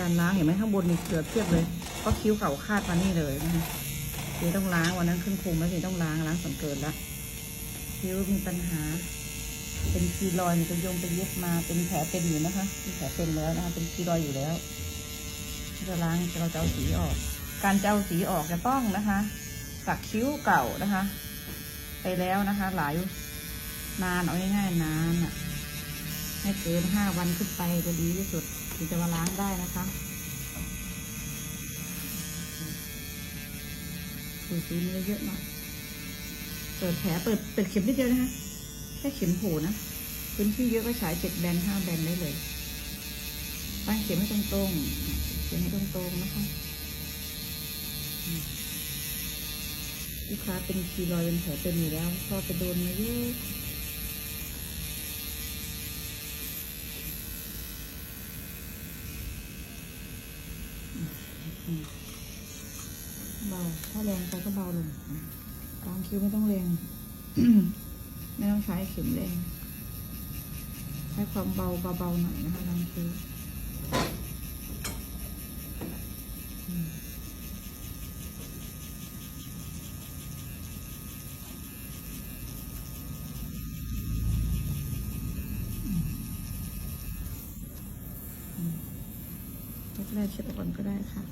การล้างเห็นไหมข้างบนมีเกลือเพียบเลยเพราะคิ้วเก่าคาดมานี่เลยนะคะเจต้องล้างวันนั้นขึ้นคุมแล้วเจต้องล้างล้างสังเกินแล้วคิ้วมีปัญหา เป็นคีรอยมีเป็นยงเป็นเย็บมาเป็นแผลเป็นอยู่นะคะมีแผลเป็นแล้วนะคะเป็นคีรอยอยู่แล้วจะล้างเราจะเอาสีออก การจะเอาสีออกจะต้องนะคะ สักคิ้วเก่านะคะ ไปแล้วนะคะ หลายนานเอาง่ายๆนานอะให้เกินห้าวันขึ้นไปจะดีที่สุด ถึงจะมาล้างได้นะคะดูสีมันเยอะๆหน่อยเปิดแผลเปิดเปิดเข็มนิดเดียวนะคะแค่เข็มโผล่นะพื้นที่เยอะก็ฉายเจ็ดแบนห้าแบนได้เลยตั้งเข็มให้ตรงๆเข็มให้ตรงๆนะคะลูกค้าเป็นคีรอยเป็นแผลเป็นอยู่แล้วพอไปโดนมาเยอะ เบา ถ้าแรงไปก็เบาลงกลางคิ้วไม่ต้องแรง ไม่ต้องใช้เข็มแรง ใช้ความเบาเบาๆหน่อยนะคะกลางคิ้วอืมอืมแรกเช็ดก่อนก็ได้ค่ะ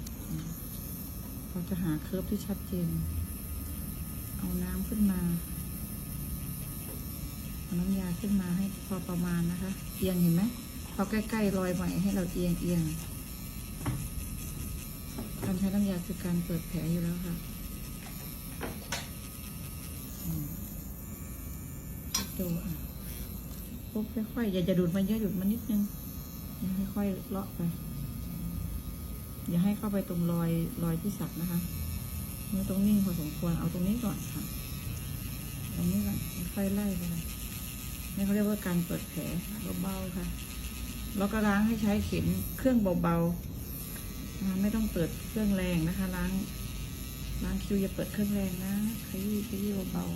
เราจะหาเคิร์ฟที่ชัดเจน เอาน้ำขึ้นมาเอาน้ำยาขึ้นมาให้พอประมาณนะคะ เอียงเห็นไหมพอใกล้ๆรอยใหม่ให้เราเอียงเอียงการใช้น้ำยาคือการเปิดแผลอยู่แล้วค่ะดูอะปุ๊บค่อยๆอย่าจะดูดมาเยอะหยุดมานิดนึง ค่อยๆเลาะไป อย่าให้เข้าไปตรงรอยรอยที่สักนะคะเมื่อตรงนี้พอสมควรเอาตรงนี้ก่อนค่ะตรงนี้ก่อนค่อยไล่ไปนี่เขาเรียกว่าการเปิดแผลเบาๆค่ะ แล้วก็ล้างให้ใช้เข็มเครื่องเบาๆไม่ต้องเปิดเครื่องแรงนะคะ ล้างล้างคิวอย่าเปิดเครื่องแรงนะขยี้ขยี้เบา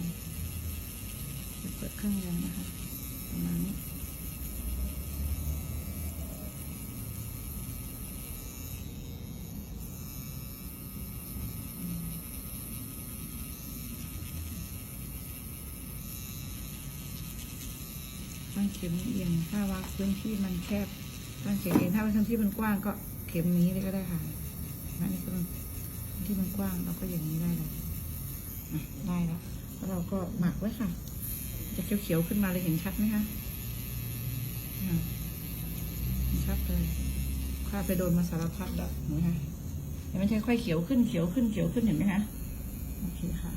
ๆอย่าเปิดเครื่องแรงนะคะประมาณนี้ ตั้งเข็มเอียงถ้าว่าพื้นที่มันแคบตั้งเข็มเอียงถ้าพื้นที่มันกว้างก็เข็มนี้เลยก็ได้ค่ะอันนี้ก็นพื้นที่มันกว้างเราก็อย่างนี้ได้เลยได้แล้วแล้วเราก็หมักไว้ค่ะ จะเขียวๆขึ้นมาเลยเห็นชัดไหมคะชัดเลยข้าไปโดนมาสารพัดแล้วเห็นไหมคะเห็นไหมใช่ค่อยเขียวขึ้นเขียวขึ้นเขียวขึ้นเห็นไหมคะโอเคค่ะ